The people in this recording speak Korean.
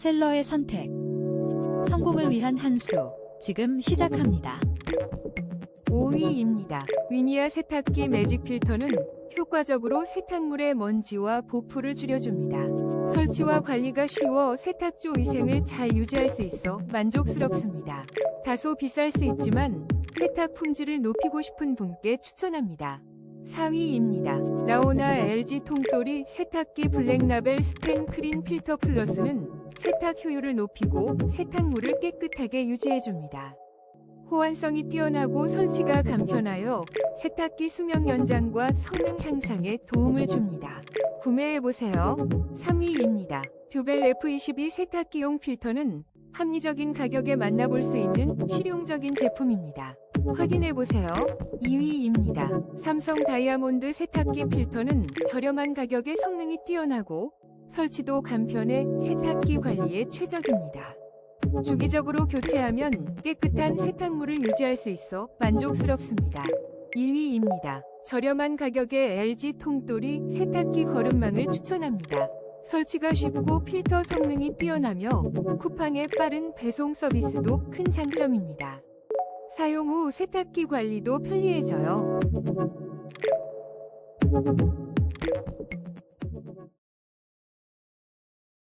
셀러의 선택. 성공을 위한 한 수. 지금 시작합니다. 5위입니다. 위니아 세탁기 매직 필터는 효과적으로 세탁물의 먼지와 보풀을 줄여줍니다. 설치와 관리가 쉬워 세탁조 위생을 잘 유지할 수 있어 만족스럽습니다. 다소 비쌀 수 있지만 세탁 품질을 높이고 싶은 분께 추천합니다. 4위입니다. 라오나 LG 통돌이 세탁기 블랙라벨 스텐 크린 필터 플러스는 세탁 효율을 높이고 세탁물을 깨끗하게 유지해줍니다. 호환성이 뛰어나고 설치가 간편하여 세탁기 수명 연장과 성능 향상에 도움을 줍니다. 구매해보세요. 3위입니다. 듀벨 F22 세탁기용 필터는 합리적인 가격에 만나볼 수 있는 실용적인 제품입니다. 확인해보세요. 2위입니다. 삼성 다이아몬드 세탁기 필터는 저렴한 가격에 성능이 뛰어나고 설치도 간편해 세탁기 관리에 최적입니다. 주기적으로 교체하면 깨끗한 세탁물을 유지할 수 있어 만족스럽습니다. 1위입니다. 저렴한 가격의 LG 통돌이 세탁기 거름망을 추천합니다. 설치가 쉽고 필터 성능이 뛰어나며 쿠팡의 빠른 배송 서비스도 큰 장점입니다. 사용 후 세탁기 관리도 편리해져요.